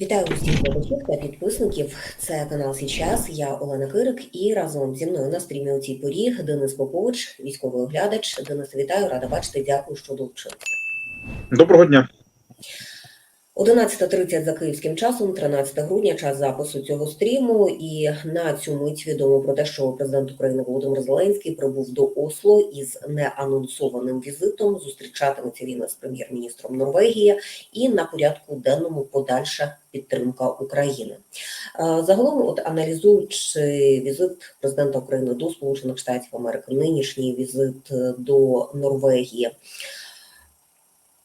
Вітаю усіх глядачів та підписників. Це канал Січас. Я Олена Кирик і разом зі мною на стрімі у цій порі Денис Попович, військовий оглядач. Денис, вітаю, рада бачити. Дякую, що долучилися. Доброго дня. 11.30 за київським часом, 13 грудня, час запису цього стріму. І на цю мить відомо про те, що президент України Володимир Зеленський прибув до Осло із неанонсованим візитом. Зустрічатиметься він з прем'єр-міністром Норвегії і на порядку денному подальша підтримка України. Е, Загалом, от аналізуючи візит президента України до Сполучених Штатів Америки, нинішній візит е, до Норвегії.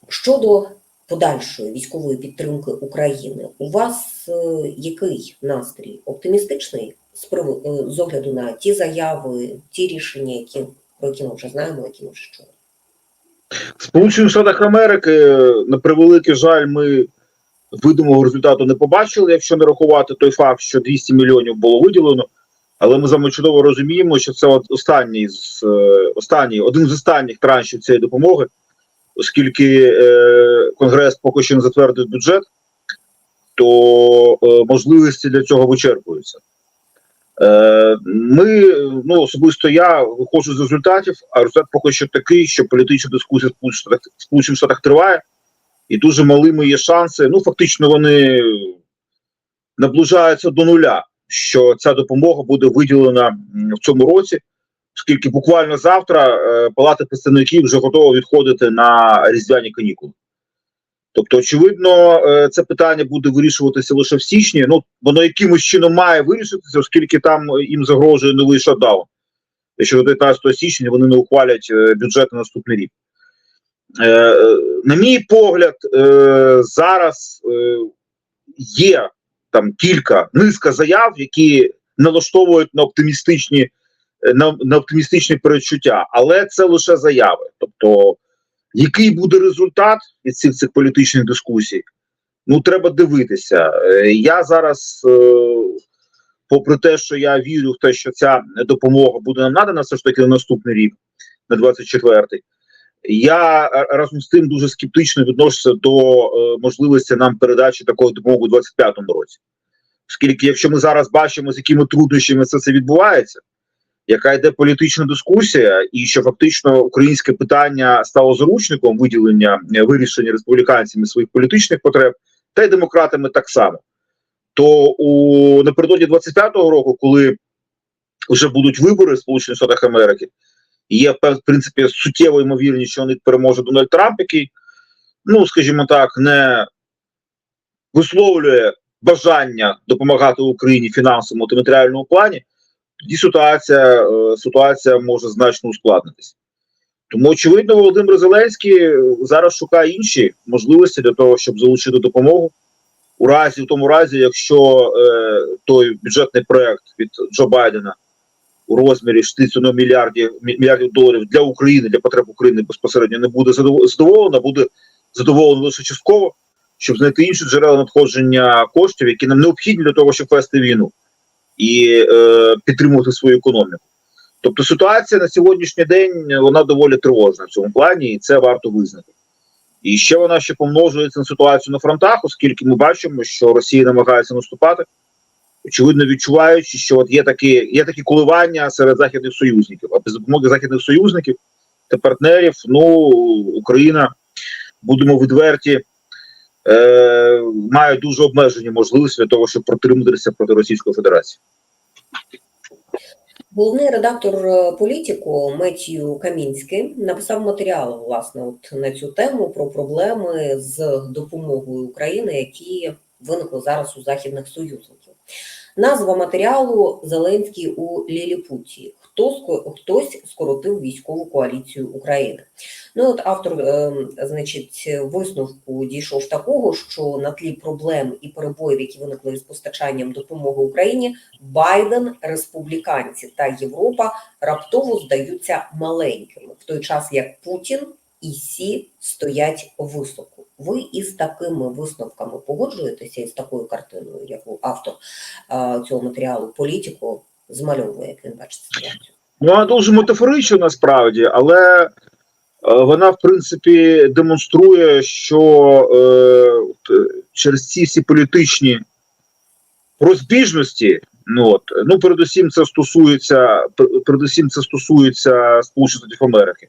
Щодо подальшої військової підтримки України, у вас е, який настрій оптимістичний е, з огляду на ті заяви, ті рішення, які про які ми вже знаємо, які ми вже чули? В Сполучених Штатах Америки, на превеликий жаль, ми видимого результату не побачили, якщо не рахувати той факт, що 200 мільйонів було виділено. Але ми з вами чудово розуміємо, що це останній з е, останній, один з останніх траншів цієї допомоги, оскільки е, Конгрес поки що не затвердив бюджет, то е, можливості для цього вичерпуються. Е, Ми, ну особисто я виходжу з результатів, а результат поки що такий, що політична дискусія в Сполучених Штатах- триває, і дуже малими є шанси. Ну, фактично, вони наближаються до нуля, що ця допомога буде виділена в цьому році, оскільки буквально завтра е, Палата представників вже готова відходити на різдвяні канікули. Тобто, очевидно, е, це питання буде вирішуватися лише в січні. Ну, воно якимось чином має вирішитися, оскільки там їм загрожує новий шатдаун. Якщо до 19 січня вони не ухвалять е, бюджет на наступний рік. Е, е, На мій погляд, е, зараз е, є там кілька низка заяв, які налаштовують на оптимістичні е, на, на оптимістичні передчуття, але це лише заяви. Тобто, який буде результат від цих цих політичних дискусій? Ну, треба дивитися. Е, Я зараз, е, попри те, що я вірю в те, що ця допомога буде нам надана все ж таки на наступний рік, на 24-й, я е, разом з тим дуже скептично відношуся до е, можливості нам передачі такої допомоги у 25-му році. Оскільки, якщо ми зараз бачимо, з якими труднощами це, це відбувається, яка йде політична дискусія, і що фактично українське питання стало заручником виділення е, вирішення республіканцями своїх політичних потреб, та й демократами так само. То у напередодні 25-го року, коли вже будуть вибори в Сполучених Штатах Америки, є в принципі суттєво ймовірність, що вони переможе Дональд Трамп, який, ну скажімо так, не висловлює бажання допомагати Україні фінансовому та матеріальному плані, тоді ситуація, е, ситуація може значно ускладнитися. Тому, очевидно, Володимир Зеленський е, зараз шукає інші можливості для того, щоб залучити допомогу. У разі, в тому разі, якщо е, той бюджетний проект від Джо Байдена у розмірі 61 мільярдів мільярдів доларів для України, для потреб України безпосередньо не буде задов- задоволено, буде задоволено лише частково, щоб знайти інші джерела надходження коштів, які нам необхідні для того, щоб вести війну і е, підтримувати свою економіку. Тобто ситуація на сьогоднішній день вона доволі тривожна в цьому плані, і це варто визнати. І ще вона ще помножується на ситуацію на фронтах, оскільки ми бачимо, що Росія намагається наступати, очевидно відчуваючи, що от є такі, є такі коливання серед західних союзників. А без допомоги західних союзників та партнерів, ну Україна, будемо відверті, е, має дуже обмежені можливості для того, щоб протриматися проти Російської Федерації. Головний редактор е, політику Меттію Камінський написав матеріал власне от на цю тему про проблеми з допомогою України, які виникли зараз у західних союзників. Назва матеріалу Зеленський у Ліліпуті. Хто хтось скоротив військову коаліцію України? Ну от автор, е, значить, висновку дійшов такого, що на тлі проблем і перебоїв, які виникли із постачанням допомоги Україні, Байден, республіканці та Європа раптово здаються маленькими, в той час як Путін і Сі стоять високо. Ви із такими висновками погоджуєтеся із такою картиною, яку автор цього матеріалу політику змальовує, як він бачить ситуацію? Ну, вона дуже метафорична насправді, але е, вона, в принципі, демонструє, що е, е, через ці всі політичні розбіжності, ну от ну передусім, це стосується передусім, це стосується Сполучених Штатів Америки.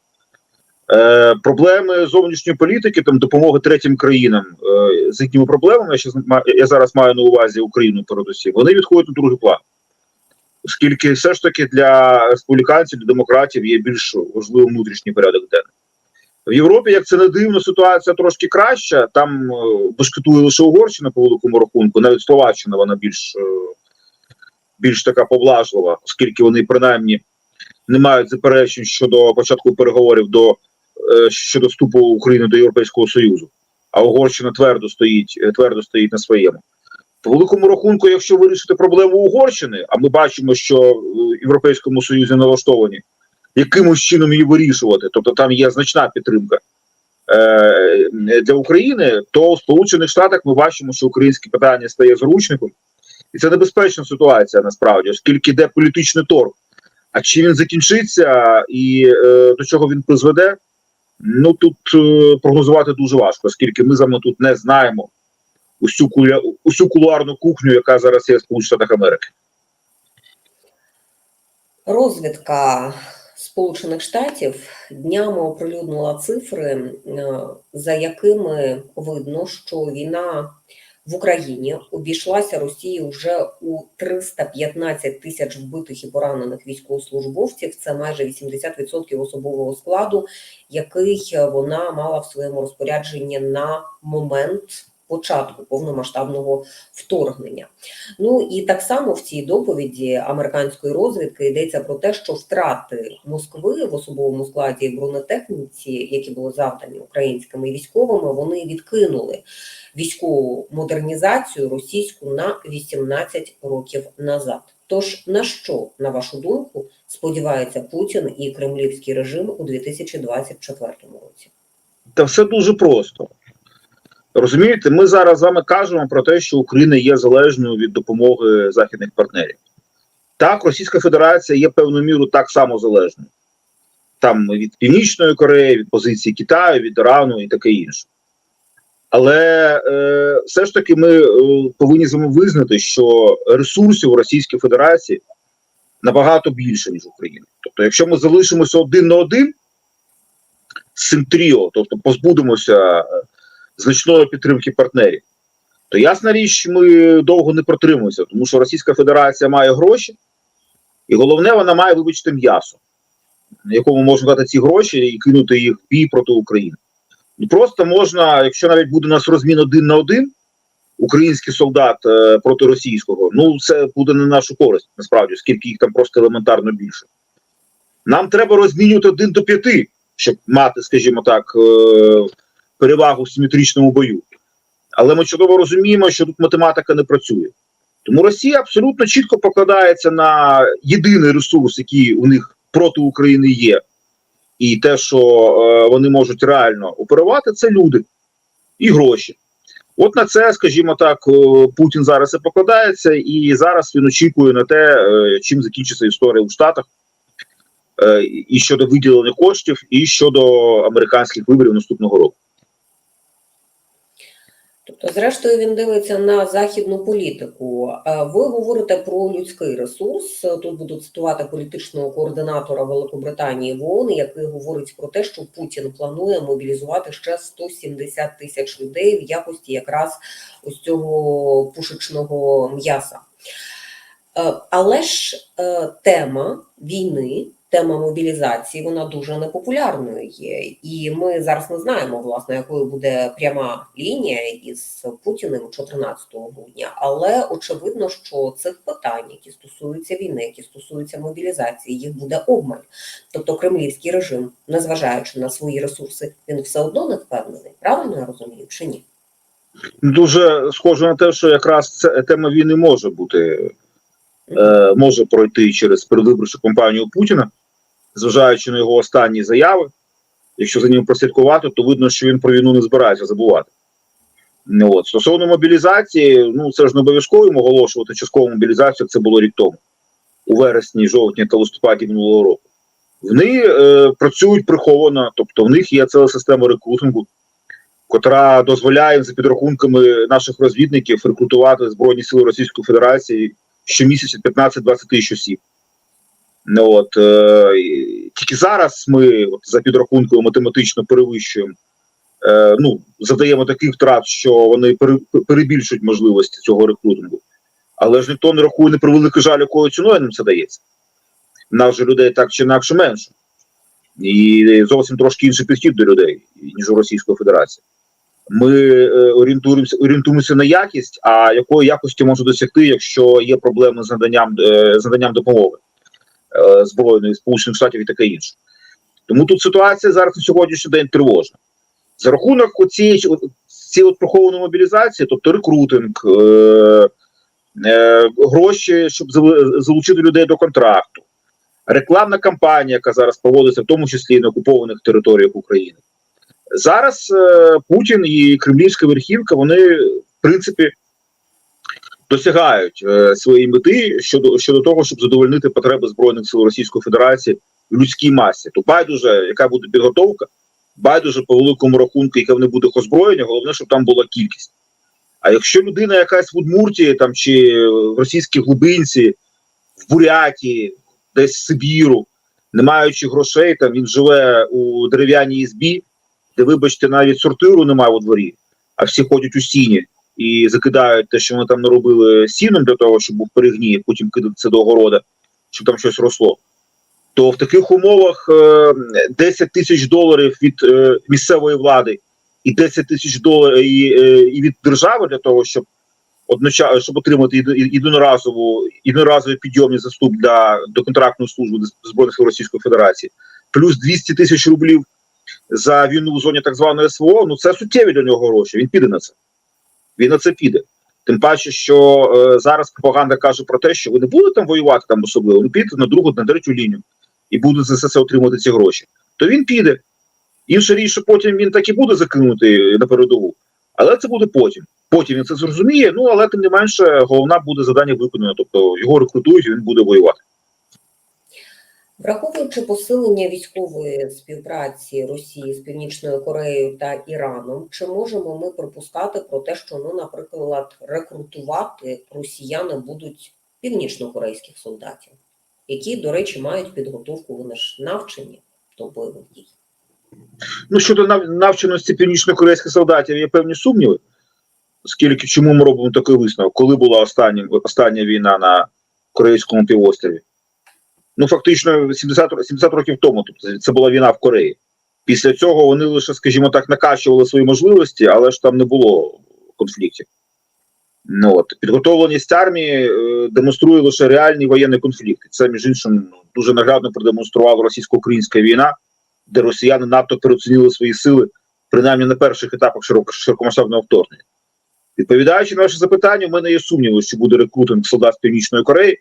Е, проблеми зовнішньої політики, там допомоги третім країнам е, з їхніми проблемами. Я, щас я зараз маю на увазі Україну, передусім, вони відходять на другий план. Оскільки все ж таки для республіканців, для демократів є більш важливий внутрішній порядок денний. В Європі, як це не дивно, ситуація трошки краща. Там е, бешкетує лише Угорщина по великому рахунку, навіть Словаччина вона більш, е, більш така поблажлива, оскільки вони принаймні не мають заперечень щодо початку переговорів до е, щодо вступу України до Європейського Союзу. А Угорщина твердо стоїть, твердо стоїть на своєму. По великому рахунку, якщо вирішити проблему Угорщини, а ми бачимо, що в Європейському Союзі налаштовані якимось чином її вирішувати, тобто там є значна підтримка е, для України, то в Сполучених Штатах ми бачимо, що українське питання стає зручником, і це небезпечна ситуація насправді, оскільки йде політичний торг. А чи він закінчиться і е, до чого він призведе? Ну тут е, прогнозувати дуже важко, оскільки ми з вами тут не знаємо усю куля, усю кулуарну кухню, яка зараз є в Сполучених Америки. Розвідка Сполучених Штатів днями оприлюднила цифри, е, за якими видно, що війна в Україні обійшлася Росії вже у 315 тисяч вбитих і поранених військовослужбовців. Це майже 80% особового складу, який вона мала в своєму розпорядженні на момент початку повномасштабного вторгнення. Ну і так само в цій доповіді американської розвідки йдеться про те, що втрати Москви в особовому складі бронетехніці, які були завдані українськими військовими, вони відкинули військову модернізацію російську на 18 років назад. Тож на що, на вашу думку, сподівається Путін і кремлівський режим у 2024 році? Та все дуже просто. Розумієте, ми зараз з вами кажемо про те, що Україна є залежною від допомоги західних партнерів. Так, Російська Федерація є певною мірою так само залежною. Там від Північної Кореї, від позиції Китаю, від Ірану і таке інше. Але е, все ж таки ми е, повинні з вами визнати, що ресурсів у Російській Федерації набагато більше, ніж в Україні. Тобто, якщо ми залишимося один на один з цим тріо, тобто позбудемося е, значної підтримки партнерів, то ясна річ, ми довго не протримуємося, тому що Російська Федерація має гроші, і головне, вона має, вибачте, м'ясо, на якому можна дати ці гроші і кинути їх в бій проти України. І просто можна, якщо навіть буде у нас розмін один на один, український солдат е, проти російського, ну це буде не нашу користь, насправді, оскільки їх там просто елементарно більше. Нам треба розмінювати один до п'яти, щоб мати, скажімо так, е, перевагу в симетричному бою. Але ми чудово розуміємо, що тут математика не працює. Тому Росія абсолютно чітко покладається на єдиний ресурс, який у них проти України є, і те, що е, вони можуть реально оперувати, це люди і гроші. От на це, скажімо так, е, Путін зараз і покладається, і зараз він очікує на те, е, чим закінчиться історія у Штатах, е, і щодо виділення коштів, і щодо американських виборів наступного року. Тобто, зрештою, він дивиться на західну політику. Ви говорите про людський ресурс. Тут буду цитувати політичного координатора Великобританії в ООН, який говорить про те, що Путін планує мобілізувати ще 170 тисяч людей в якості якраз ось цього пушечного м'яса. Е, Але ж е, тема війни, тема мобілізації, вона дуже непопулярною є. І ми зараз не знаємо, власне, якою буде пряма лінія із Путіним 14 грудня. Але очевидно, що цих питань, які стосуються війни, які стосуються мобілізації, їх буде обмаль. Тобто кремлівський режим, незважаючи на свої ресурси, він все одно не впевнений. Правильно я розумію, чи ні? Дуже схоже на те, що якраз ця тема війни може бути, е, може пройти через передвиборчу кампанію Путіна, зважаючи на його останні заяви. Якщо за ним прослідкувати, то видно, що він про війну не збирається забувати. Ну, от. Стосовно мобілізації, ну це ж не обов'язково їм оголошувати часткову мобілізацію, це було рік тому, у вересні, жовтні та листопаді минулого року. Вони е, працюють приховано, тобто в них є ціла система рекрутингу, котра дозволяє за підрахунками наших розвідників рекрутувати збройні сили Російської Федерації щомісяця 15-20 тисяч осіб. Ну, от, е, тільки зараз ми от, за підрахункою математично перевищуємо, е, ну, задаємо таких втрат, що вони перебільшують можливості цього рекрутингу. Але ж ніхто не рахує не про великий жаль, якою ціною нам це дається. Нас же людей так чи інакше менше. І зовсім трошки інший підхід до людей, ніж у Російської Федерації. Ми е, орієнтуємося, орієнтуємося на якість, а якої якості можна досягти, якщо є проблеми з наданням, е, з наданням допомоги збройної Сполучених Штатів і таке інше. Тому тут ситуація зараз на сьогоднішній день тривожна. За рахунок цієї прихованої мобілізації, тобто рекрутинг, е, е, гроші, щоб залучити людей до контракту, рекламна кампанія, яка зараз проводиться, в тому числі на окупованих територіях України. Зараз е, Путін і Кремлівська верхівка, вони, в принципі, досягають е, своєї мети щодо, щодо того, щоб задовольнити потреби Збройних сил Російської Федерації в людській масі. То байдуже, яка буде підготовка, байдуже по великому рахунку, яке не буде озброєння, головне, щоб там була кількість. А якщо людина якась в Удмуртії там чи в російській глибинці, в Буряті, десь в Сибіру, не маючи грошей, там він живе у дерев'яній ізбі, де, вибачте, навіть сортиру немає у дворі, а всі ходять у сіні і закидають те, що вони там наробили сіном для того, щоб був перегній, потім кидати це до огорода, щоб там щось росло. То в таких умовах е, 10 тисяч доларів від е, місцевої влади і 10 тисяч доларів і, е, від держави для того, щоб одночасно щоб отримати єди- єдиноразову єдиноразовий підйомний заступ для до контрактної служби збройних сил Російської Федерації, плюс 200 тисяч рублів за війну в зоні так званої СВО. Ну це суттєві для нього гроші. Він піде на це. Він на це піде. Тим паче, що е, зараз пропаганда каже про те, що ви не будете там воювати там особливо, ви підете на другу, на третю лінію і будете за це отримувати ці гроші. То він піде. Інша річ, що потім він так і буде закинути на передову, але це буде потім. Потім він це зрозуміє, ну але тим не менше, головна буде завдання виконано. Тобто його рекрутують, і він буде воювати. Враховуючи посилення військової співпраці Росії з Північною Кореєю та Іраном, чи можемо ми припускати про те, що ну, наприклад, рекрутувати росіяни будуть північнокорейських солдатів, які, до речі, мають підготовку, вони ж навчені до бойових дій? Ну щодо навченості північно-корейських солдатів, є певні сумніви. Оскільки чому ми робимо такий висновок? Коли була остання, остання війна на Корейському півострові? Ну, фактично, 70, 70 років тому, тобто це була війна в Кореї. Після цього вони лише, скажімо так, накачували свої можливості, але ж там не було конфліктів. Ну, от. Підготовленість армії е, демонструє лише реальні воєнні конфлікти. Це, між іншим, ну, дуже наглядно продемонструвала російсько-українська війна, де росіяни надто переоцінили свої сили, принаймні на перших етапах широко- широкомасштабного вторгнення. Відповідаючи на ваше запитання, у мене є сумніви, що буде рекрутинг солдат з Північної Кореї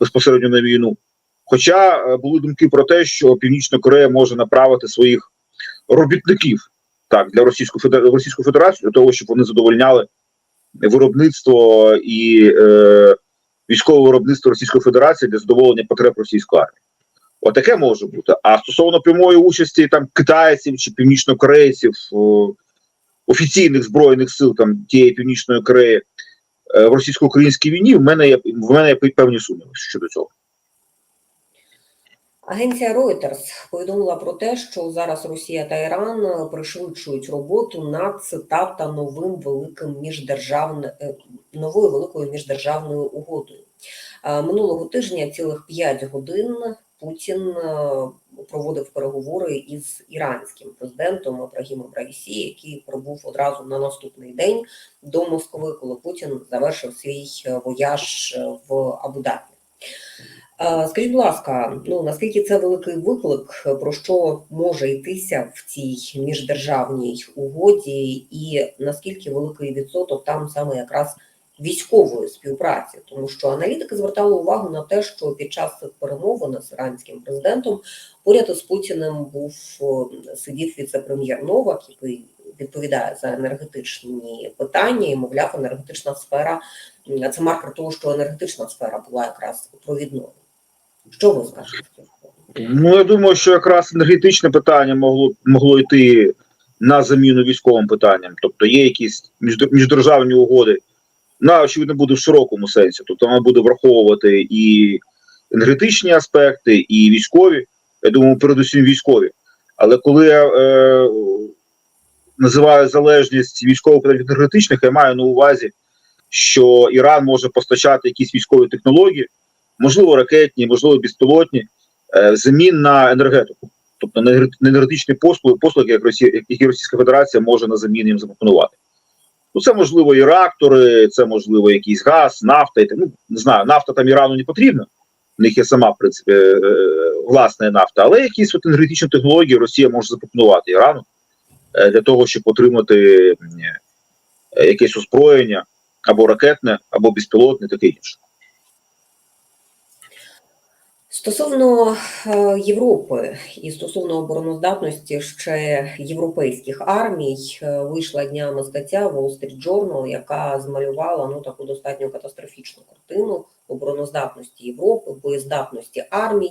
безпосередньо на війну. Хоча е, були думки про те, що Північна Корея може направити своїх робітників так, для Російської Федерації, Російську Федерацію, для того, щоб вони задовольняли виробництво і е, військове виробництво Російської Федерації для задоволення потреб російської армії. Отаке може бути. А стосовно прямої участі там китайців чи північнокорейців, офіційних збройних сил там тієї північної Кореї е, в російсько-українській війні, в мене є в мене є певні сумніви щодо цього. Агенція Reuters повідомила про те, що зараз Росія та Іран е, пришвидшують роботу над цитата новим великим міждержавним новою великою міждержавною угодою. Е, Минулого тижня цілих 5 годин Путін е, проводив переговори із іранським президентом Ібрагімом Раїсі, який прибув одразу на наступний день до Москви, коли Путін завершив свій е, вояж е, в Абу-Дабі. Е, Скажіть, будь ласка, ну наскільки це великий виклик, про що може йтися в цій міждержавній угоді, і наскільки великий відсоток там саме якраз військової співпраці, тому що аналітики звертали увагу на те, що під час цих перемовин з іранським президентом поряд із Путіним був сидів віце-прем'єр Новак, який відповідає за енергетичні питання, і мовляв, енергетична сфера це маркер того, що енергетична сфера була якраз провідною. Що ви скажете? Ну я думаю, що якраз енергетичне питання могло могло йти на заміну військовим питанням. Тобто є якісь міждержавні угоди. Вона, очевидно, буде в широкому сенсі. Тобто вона буде враховувати і енергетичні аспекти, і військові. Я думаю, передусім військові. Але коли я е, називаю залежність військових від енергетичних, я маю на увазі, що Іран може постачати якісь військові технології, можливо, ракетні, можливо, безпілотні, е, в замін на енергетику. Тобто на енергетичні послуги, послуги як Росія, які Російська Федерація може на заміну їм запропонувати. Ну, це можливо і реактори, це можливо якийсь газ, нафта. І, ну, не знаю, нафта там Ірану не потрібна. У них є сама, в принципі, е, власна нафта, але якісь от енергетичні технології Росія може запропонувати Ірану е, для того, щоб отримати е, якесь озброєння або ракетне, або безпілотне, таке інше. Стосовно е, Європи і стосовно обороноздатності ще європейських армій, е, вийшла днями стаття Wall Street Journal, яка змалювала ну таку достатньо катастрофічну картину обороноздатності Європи, боєздатності армій.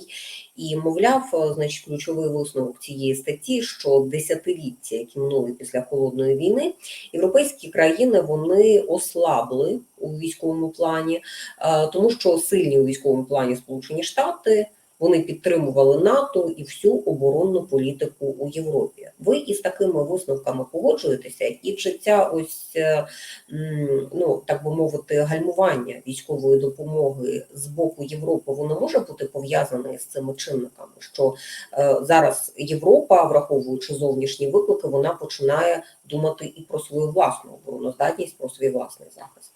І мовляв, е, значить, ключовий висновок цієї статті, що десятиліття, які минули після холодної війни, європейські країни вони ослабли у військовому плані, е, тому що сильні у військовому плані Сполучені Штати. Вони підтримували НАТО і всю оборонну політику у Європі. Ви із такими висновками погоджуєтеся, і чи ця ось е, ну так би мовити, гальмування військової допомоги з боку Європи, воно може бути пов'язане з цими чинниками, що е, зараз Європа, враховуючи зовнішні виклики, вона починає думати і про свою власну обороноздатність, про свій власний захист.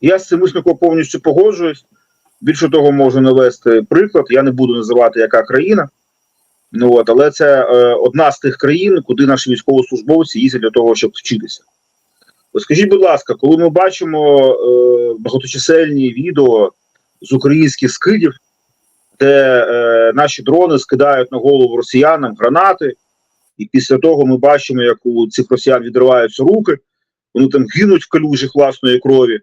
Я з цим висновком повністю погоджуюсь. Більше того, можу навести приклад. Я не буду називати яка країна. Ну от, але це е, одна з тих країн, куди наші військовослужбовці їздять для того, щоб вчитися. Скажіть, будь ласка, коли ми бачимо е, багаточисельні відео з українських скидів, де е, наші дрони скидають на голову росіянам гранати, і після того ми бачимо, як у цих росіян відриваються руки, вони там гинуть в калюжах власної крові.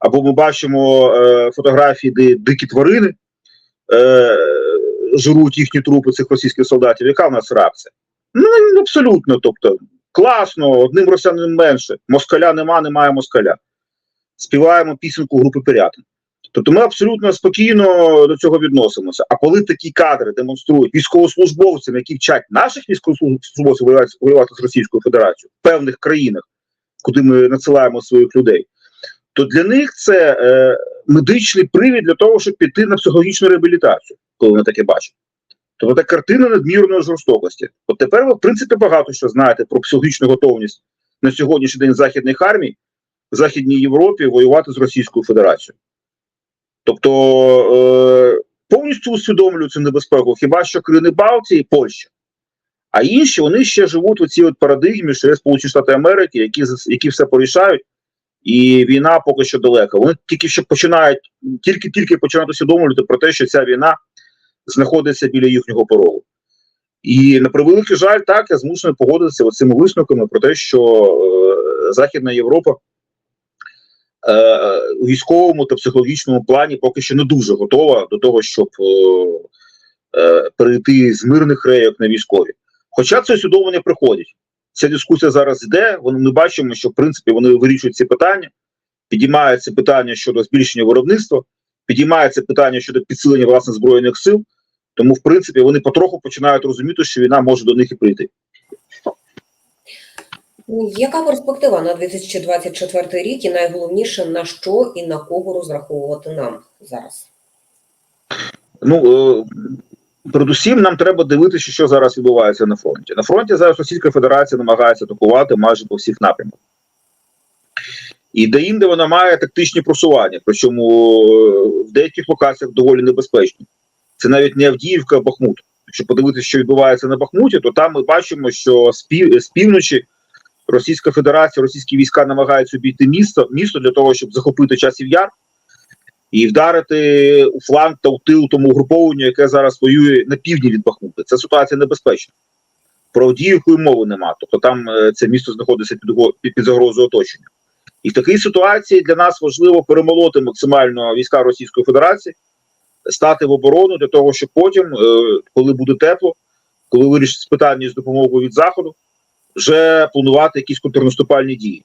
Або ми бачимо е, фотографії, де дикі тварини е, жруть їхні трупи цих російських солдатів. Яка в нас реакція? Ну, абсолютно. Тобто, класно, одним росіянам менше. Москаля нема, немає москаля. Співаємо пісеньку групи Пирятин. Тобто ми абсолютно спокійно до цього відносимося. А коли такі кадри демонструють військовослужбовцям, які вчать наших військовослужбовців воювати з Російською Федерацією в певних країнах, куди ми надсилаємо своїх людей, то для них це е, медичний привід для того, щоб піти на психологічну реабілітацію, коли вони таке бачать. Тобто це картина надмірної жорстокості. От тепер ви, в принципі, багато що знаєте про психологічну готовність на сьогоднішній день західних армій в Західній Європі воювати з Російською Федерацією. Тобто е, повністю усвідомлюють цю небезпеку, хіба що країни Балтії і Польща. А інші вони ще живуть у цій от парадигмі, є Сполучені Штати Америки, які, які все порішають, і війна поки що далека. Вони тільки що починають, тільки-тільки починають усвідомлювати про те, що ця війна знаходиться біля їхнього порогу. І на превеликий жаль, так я змушений погодитися цими висновками про те, що е, Західна Європа е, у військовому та психологічному плані поки що не дуже готова до того, щоб е, е, перейти з мирних рейок на військові. Хоча це усвідомлення приходять. Ця дискусія зараз йде. Вони ми бачимо, що в принципі вони вирішують ці питання, підіймаються питання щодо збільшення виробництва, підіймається питання щодо підсилення власних збройних сил. Тому, в принципі, вони потроху починають розуміти, що війна може до них і прийти. Яка перспектива на 2024 рік і найголовніше на що і на кого розраховувати нам зараз? Ну е, передусім, нам треба дивитися, що зараз відбувається на фронті. На фронті зараз Російська Федерація намагається атакувати майже по всіх напрямках. І де-інде вона має тактичні просування, причому е, в деяких локаціях доволі небезпечні. Це навіть не Авдіївка, а Бахмут. Якщо подивитися, що відбувається на Бахмуті, то там ми бачимо, що з, пів, з півночі Російська Федерація, російські війська намагаються обійти місто, місто для того, щоб захопити часів яр і вдарити у фланг та у тил тому угрупованню, яке зараз воює на півдні від Бахмута. Ця ситуація небезпечна. Про Авдіївку мови нема. Тобто там е, це місто знаходиться під, під, під загрозою оточення. І в такій ситуації для нас важливо перемолоти максимально війська Російської Федерації, стати в оборону для того, щоб потім, е, коли буде тепло, коли вирішиться питання з допомогою від заходу, вже планувати якісь контрнаступальні дії.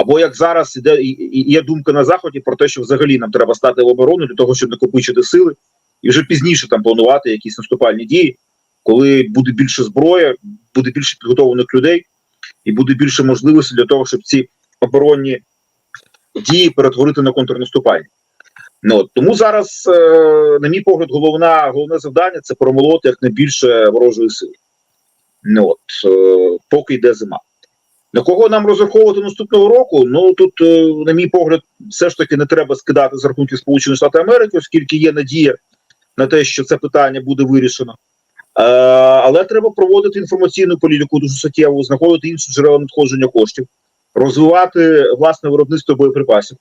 Або як зараз іде є думка на заході про те, що взагалі нам треба стати в оборону для того, щоб накопичити сили, і вже пізніше там планувати якісь наступальні дії, коли буде більше зброї, буде більше підготовлених людей, і буде більше можливостей для того, щоб ці оборонні дії перетворити на контрнаступальні. Ну, тому зараз, е, на мій погляд, головна, головне завдання це промолоти якнайбільше ворожої сили. Ну, от, е, поки йде зима. На кого нам розраховувати наступного року? Ну тут, е, на мій погляд, все ж таки не треба скидати з рахунків Сполучених Штатів Америки, оскільки є надія на те, що це питання буде вирішено. Е, але треба проводити інформаційну політику дуже суттєво, знаходити інші джерела надходження коштів, розвивати власне виробництво боєприпасів,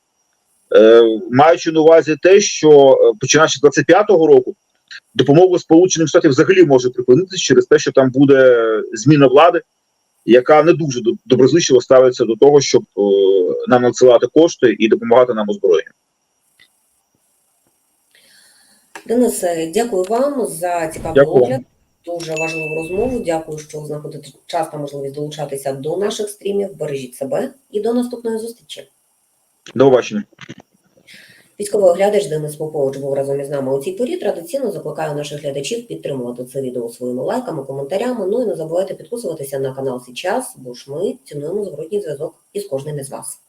е, маючи на увазі те, що починаючи з 25-го року допомога Сполучених Штатів взагалі може припинитися через те, що там буде зміна влади, яка не дуже до- доброзичливо ставиться до того, щоб е, нам надсилати кошти і допомагати нам озброєнням. Денисе, дякую вам за цікавий огляд. Дуже важливу розмову. Дякую, що знаходите час та можливість долучатися до наших стрімів. Бережіть себе і до наступної зустрічі. До побачення. Військовий оглядач Денис Попович був разом із нами у цій порі. Традиційно закликаю наших глядачів підтримувати це відео своїми лайками, коментарями. Ну і не забувайте підписуватися на канал Січас, бо ж ми цінуємо зворотній зв'язок із кожним із вас.